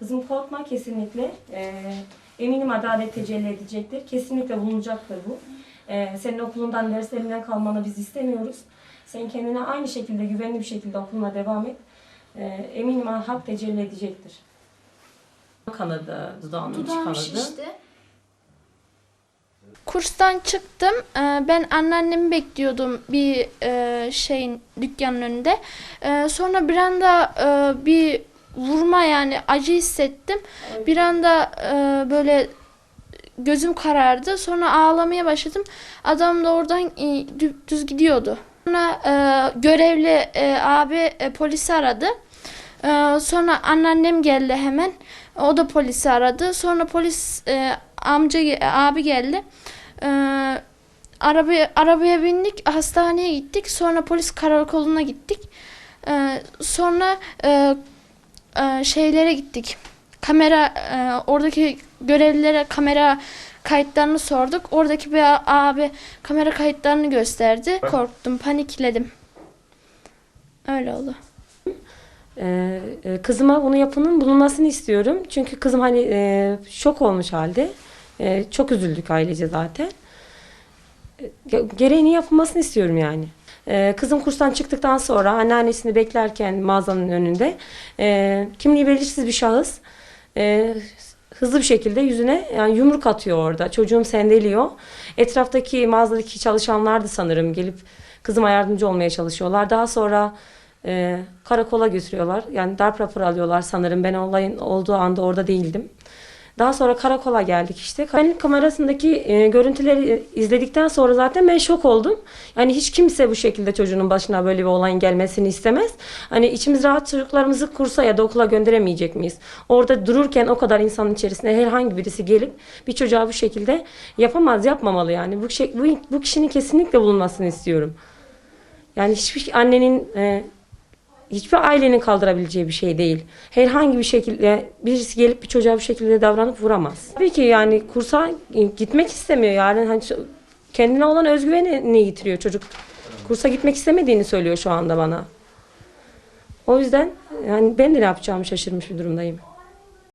Kızım korkma kesinlikle. Ee, eminim adalet tecelli edecektir. Kesinlikle bulunacaktır bu. Ee, senin okulundan, derslerinden kalmanı biz istemiyoruz. Sen kendine aynı şekilde, güvenli bir şekilde okuluna devam et. Ee, eminim hak tecelli edecektir. Kanadı, dudağının Dudağım kanadı. şişti. Kurstan çıktım. Ee, Ben anneannemi bekliyordum bir e, şeyin dükkanın önünde. Ee, Sonra bir anda e, bir vurma yani acı hissettim. Bir anda e, böyle gözüm karardı. Sonra ağlamaya başladım. Adam da oradan e, dü- düz gidiyordu. Sonra e, görevli e, abi e, polisi aradı. E, Sonra anneannem geldi hemen. O da polisi aradı. Sonra polis e, amca abi geldi. Ee, arabaya arabaya bindik, hastaneye gittik. Sonra polis karakoluna gittik. Ee, sonra e, e, şeylere gittik. Kamera e, oradaki görevlilere kamera kayıtlarını sorduk. Oradaki bir abi kamera kayıtlarını gösterdi. Korktum, panikledim. Öyle oldu. Ee, kızıma bunu yapının bulunmasını istiyorum. Çünkü kızım hani e, şok olmuş halde. E, çok üzüldük ailece zaten. Ge- gereğini yapılmasını istiyorum yani. E, kızım kurstan çıktıktan sonra anneannesini beklerken mağazanın önünde e, kimliği belirsiz bir şahıs e, hızlı bir şekilde yüzüne yani yumruk atıyor orada. Çocuğum sendeliyor. Etraftaki mağazadaki çalışanlar da sanırım gelip kızıma yardımcı olmaya çalışıyorlar. Daha sonra e, karakola götürüyorlar. Yani darp raporu alıyorlar sanırım. Ben olayın olduğu anda orada değildim. Daha sonra karakola geldik işte. Güvenlik kamerasındaki e, görüntüleri izledikten sonra zaten ben şok oldum. Yani hiç kimse bu şekilde çocuğunun başına böyle bir olayın gelmesini istemez. Hani içimiz rahat çocuklarımızı kursa ya da okula gönderemeyecek miyiz? Orada dururken o kadar insanın içerisinde herhangi birisi gelip bir çocuğa bu şekilde yapamaz, yapmamalı yani. Bu, şey, bu, bu kişinin kesinlikle bulunmasını istiyorum. Yani hiçbir annenin e, hiçbir ailenin kaldırabileceği bir şey değil. Herhangi bir şekilde birisi gelip bir çocuğa bu şekilde davranıp vuramaz. Tabii ki yani kursa gitmek istemiyor yani hani kendine olan özgüvenini yitiriyor çocuk. Kursa gitmek istemediğini söylüyor şu anda bana. O yüzden yani ben de ne yapacağımı şaşırmış bir durumdayım.